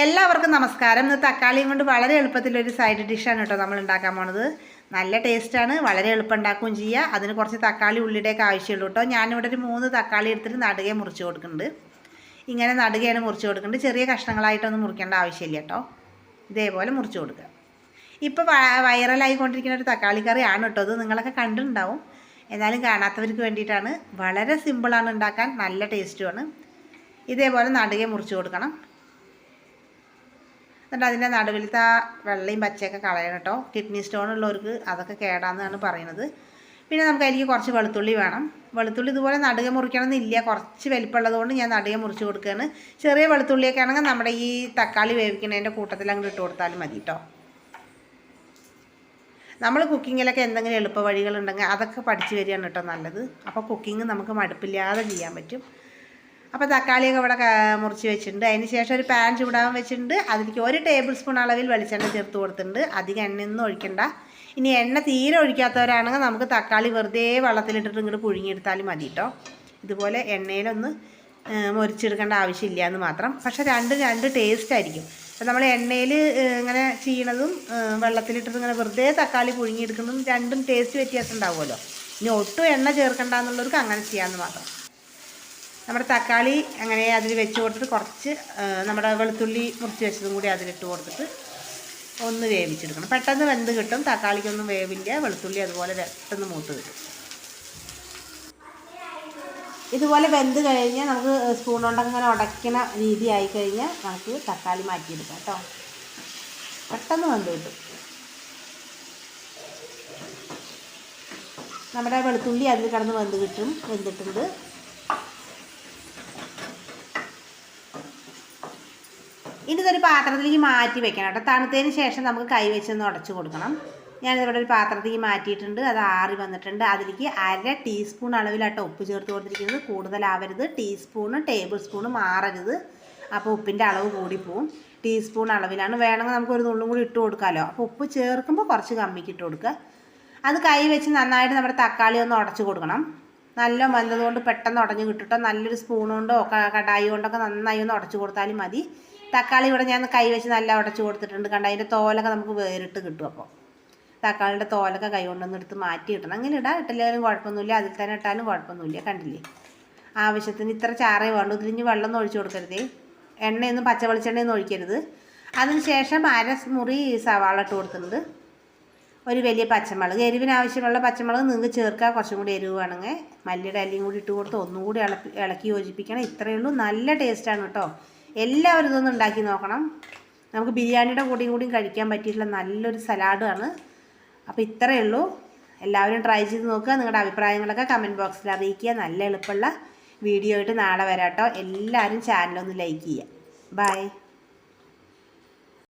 എല്ലാവർക്കും നമസ്കാരം. ഇന്ന് തക്കാളിയും കൊണ്ട് വളരെ എളുപ്പത്തിലൊരു സൈഡ് ഡിഷാണ് കേട്ടോ നമ്മൾ ഉണ്ടാക്കാൻ പോണത്. നല്ല ടേസ്റ്റാണ് വളരെ എളുപ്പം ഉണ്ടാക്കുകയും ചെയ്യുക അതിന് കുറച്ച് തക്കാളി ഉള്ളിയുടെയൊക്കെ ആവശ്യമുള്ളൂ കേട്ടോ. ഞാനിവിടെ ഒരു മൂന്ന് തക്കാളി എടുത്തിട്ട് നടുകെ മുറിച്ച് കൊടുക്കുന്നുണ്ട്. ഇങ്ങനെ നടുകയാണ് മുറിച്ച് കൊടുക്കുന്നുണ്ട്. ചെറിയ കഷ്ണങ്ങളായിട്ടൊന്നും മുറിക്കേണ്ട ആവശ്യമില്ല കേട്ടോ. ഇതേപോലെ മുറിച്ച് കൊടുക്കുക. ഇപ്പോൾ വൈറലായിക്കൊണ്ടിരിക്കുന്ന ഒരു തക്കാളി കറിയാണ് കേട്ടോ അത് നിങ്ങളൊക്കെ കണ്ടിട്ടുണ്ടാവും. എന്നാലും കാണാത്തവർക്ക് വേണ്ടിയിട്ടാണ്. വളരെ സിമ്പിളാണ് ഉണ്ടാക്കാൻ. നല്ല ടേസ്റ്റുമാണ് ഇതേപോലെ നടുകെ മുറിച്ച് കൊടുക്കണം. എന്നിട്ട് അതിന്റെ നടുവിലത്തെ ആ വെള്ളയും പച്ചയൊക്കെ കളയണം കേട്ടോ. കിഡ്നി സ്റ്റോൺ ഉള്ളവർക്ക് അതൊക്കെ കേടാന്നാണ് പറയുന്നത്. പിന്നെ നമുക്ക് അതിലേക്ക് കുറച്ച് വെളുത്തുള്ളി വേണം. വെളുത്തുള്ളി ഇതുപോലെ നടുക മുറിക്കണം എന്നില്ല കുറച്ച് വലിപ്പമുള്ളതുകൊണ്ട് ഞാൻ നടുക മുറിച്ച് കൊടുക്കുകയാണ്. ചെറിയ വെളുത്തുള്ളിയൊക്കെ ആണെങ്കിൽ നമ്മുടെ ഈ തക്കാളി വേവിക്കുന്നതിന്റെ കൂട്ടത്തിൽ അങ്ങോട്ട് ഇട്ട് കൊടുത്താലും മതി കേട്ടോ. നമ്മൾ കുക്കിങ്ങിലൊക്കെ എന്തെങ്കിലും എളുപ്പ വഴികളുണ്ടെങ്കിൽ അതൊക്കെ പഠിച്ചു വരികയാണ് കേട്ടോ നല്ലത്. അപ്പോൾ കുക്കിംഗ് നമുക്ക് മടുപ്പില്ലാതെ ചെയ്യാൻ പറ്റും. അപ്പോൾ തക്കാളിയൊക്കെ ഇവിടെ മുറിച്ച് വെച്ചിട്ടുണ്ട്. അതിന് ശേഷം ഒരു പാൻ ചൂടാൻ വെച്ചിട്ടുണ്ട്. അതിലേക്ക് ഒരു ടേബിൾ സ്പൂൺ അളവിൽ വെളിച്ചെണ്ണ ചേർത്ത് കൊടുത്തിട്ടുണ്ട്. അധികം എണ്ണയൊന്നും ഒഴിക്കണ്ട. ഇനി എണ്ണ തീരെ ഒഴിക്കാത്തവരാണെങ്കിൽ നമുക്ക് തക്കാളി വെറുതെ വെള്ളത്തിലിട്ടിട്ട് ഇങ്ങോട്ട് പുഴുങ്ങിയെടുത്താലും മതി കേട്ടോ ഇതുപോലെ എണ്ണയിലൊന്ന് മുറിച്ചെടുക്കേണ്ട ആവശ്യമില്ല എന്ന് മാത്രം. പക്ഷേ രണ്ടും രണ്ട് ടേസ്റ്റ് ആയിരിക്കും. അപ്പം നമ്മൾ എണ്ണയിൽ ഇങ്ങനെ ചെയ്യണതും വെള്ളത്തിലിട്ടത് ഇങ്ങനെ വെറുതെ തക്കാളി പുഴുങ്ങിയെടുക്കുന്നതും രണ്ടും ടേസ്റ്റ് വ്യത്യാസം ഉണ്ടാവുമല്ലോ. ഇനി ഒട്ടും എണ്ണ ചേർക്കണ്ട എന്നുള്ളവർക്ക് അങ്ങനെ ചെയ്യാമെന്ന് മാത്രം. നമ്മുടെ തക്കാളി അങ്ങനെ അതിൽ വെച്ച് കൊടുത്തിട്ട് കുറച്ച് നമ്മുടെ വെളുത്തുള്ളി മുറിച്ച് വെച്ചതും കൂടി അതിലിട്ട് കൊടുത്തിട്ട് ഒന്ന് വേവിച്ചെടുക്കണം. പെട്ടെന്ന് വെന്ത് കിട്ടും. തക്കാളിക്കൊന്നും വേവില്ല. വെളുത്തുള്ളി അതുപോലെ പെട്ടെന്ന് മൂത്ത് കിട്ടും. ഇതുപോലെ വെന്ത് കഴിഞ്ഞാൽ നമുക്ക് സ്പൂൺ കൊണ്ടൊക്കെ ഇങ്ങനെ ഉടയ്ക്കണ രീതി ആയി കഴിഞ്ഞാൽ നമുക്ക് തക്കാളി മാറ്റിയെടുക്കാം കേട്ടോ. പെട്ടെന്ന് വെന്ത് കിട്ടും. നമ്മുടെ വെളുത്തുള്ളി അതിൽ കിടന്ന് വെന്ത് കിട്ടും വെന്തിട്ടുണ്ട്. ഇനി ഇതൊരു പാത്രത്തിലേക്ക് മാറ്റി വെക്കണം കേട്ടോ. തണുത്തതിന് ശേഷം നമുക്ക് കൈ വെച്ചൊന്ന് ഉടച്ചു കൊടുക്കണം. ഞാനിതിവിടെ ഒരു പാത്രത്തിലേക്ക് മാറ്റിയിട്ടുണ്ട്. അത് ആറി വന്നിട്ടുണ്ട്. അതിലേക്ക് അര ടീസ്പൂൺ അളവിലാട്ടോ ഉപ്പ് ചേർത്ത് കൊടുത്തിരിക്കുന്നത്. കൂടുതലാവരുത്. ടീസ്പൂണ് ടേബിൾ സ്പൂണ് മാറരുത് അപ്പോൾ ഉപ്പിന്റെ അളവ് കൂടിപ്പോവും ടീസ്പൂൺ അളവിലാണ്. വേണമെങ്കിൽ നമുക്ക് ഒരു നുള്ളും കൂടി ഇട്ട് കൊടുക്കാമല്ലോ. അപ്പോൾ ഉപ്പ് ചേർക്കുമ്പോൾ കുറച്ച് കമ്മിക്ക് ഇട്ട് കൊടുക്കുക. അത് കൈ വെച്ച് നന്നായിട്ട് നമ്മുടെ തക്കാളി ഒന്ന് ഉടച്ച് കൊടുക്കണം. നല്ല വന്നതുകൊണ്ട് പെട്ടെന്ന് ഉടഞ്ഞ് കിട്ടിട്ടോ നല്ലൊരു സ്പൂൺ കൊണ്ടോ ക- കടായി കൊണ്ടൊക്കെ നന്നായി ഒന്ന് ഉടച്ചു കൊടുത്താലും മതി. തക്കാളി ഇവിടെ ഞാൻ കൈ വെച്ച് നല്ല ഉടച്ചു കൊടുത്തിട്ടുണ്ട് കണ്ട അതിന്റെ തോലൊക്കെ നമുക്ക് വേറിട്ട് കിട്ടും അപ്പോൾ തക്കാളിന്റെ തോലൊക്കെ കൈ കൊണ്ടൊന്ന് എടുത്ത് മാറ്റി ഇടണം. അങ്ങനെ ഇടാം ഇട്ടില്ലെങ്കിലും കുഴപ്പമൊന്നുമില്ല. അതിൽ തന്നെ ഇട്ടാലും കുഴപ്പമൊന്നുമില്ല കണ്ടില്ലേ? ആവശ്യത്തിന് ഇത്ര ചാറേ വേണ്ടു. ഇതിലിഞ്ഞ് വെള്ളം ഒഴിച്ചു കൊടുക്കരുതേ. എണ്ണയൊന്നും പച്ച വെളിച്ചെണ്ണയൊന്നും ഒഴിക്കരുത്. അതിന് ശേഷം അര മുറി സവാള ഇട്ട് കൊടുത്തിട്ടുണ്ട്. ഒരു വലിയ പച്ചമുളക്. എരിവിന് ആവശ്യമുള്ള പച്ചമുളക് നിങ്ങൾക്ക് ചേർക്കുക കുറച്ചും കൂടി എരിവ് വേണമെങ്കിൽ മല്ലിയുടെ അല്ലിയും കൂടി ഇട്ട് കൊടുത്ത് ഒന്നും കൂടി ഇളക്കി ഇളക്കി യോജിപ്പിക്കണം. ഇത്രയേ ഉള്ളൂ. നല്ല ടേസ്റ്റാണ് കേട്ടോ. എല്ലാവരും ഇതൊന്ന് ഉണ്ടാക്കി നോക്കണം. നമുക്ക് ബിരിയാണിയുടെ കൂടിയും കൂടിയും കഴിക്കാൻ പറ്റിയിട്ടുള്ള നല്ലൊരു സലാഡാണ്. അപ്പോൾ ഇത്രയേ ഉള്ളൂ. എല്ലാവരും ട്രൈ ചെയ്ത് നോക്കുക. നിങ്ങളുടെ അഭിപ്രായങ്ങളൊക്കെ കമന്റ് ബോക്സിൽ അറിയിക്കുക. നല്ല എളുപ്പമുള്ള വീഡിയോ ആയിട്ട് നാളെ വരാട്ടോ. എല്ലാവരും ചാനലൊന്ന് ലൈക്ക് ചെയ്യുക. ബൈ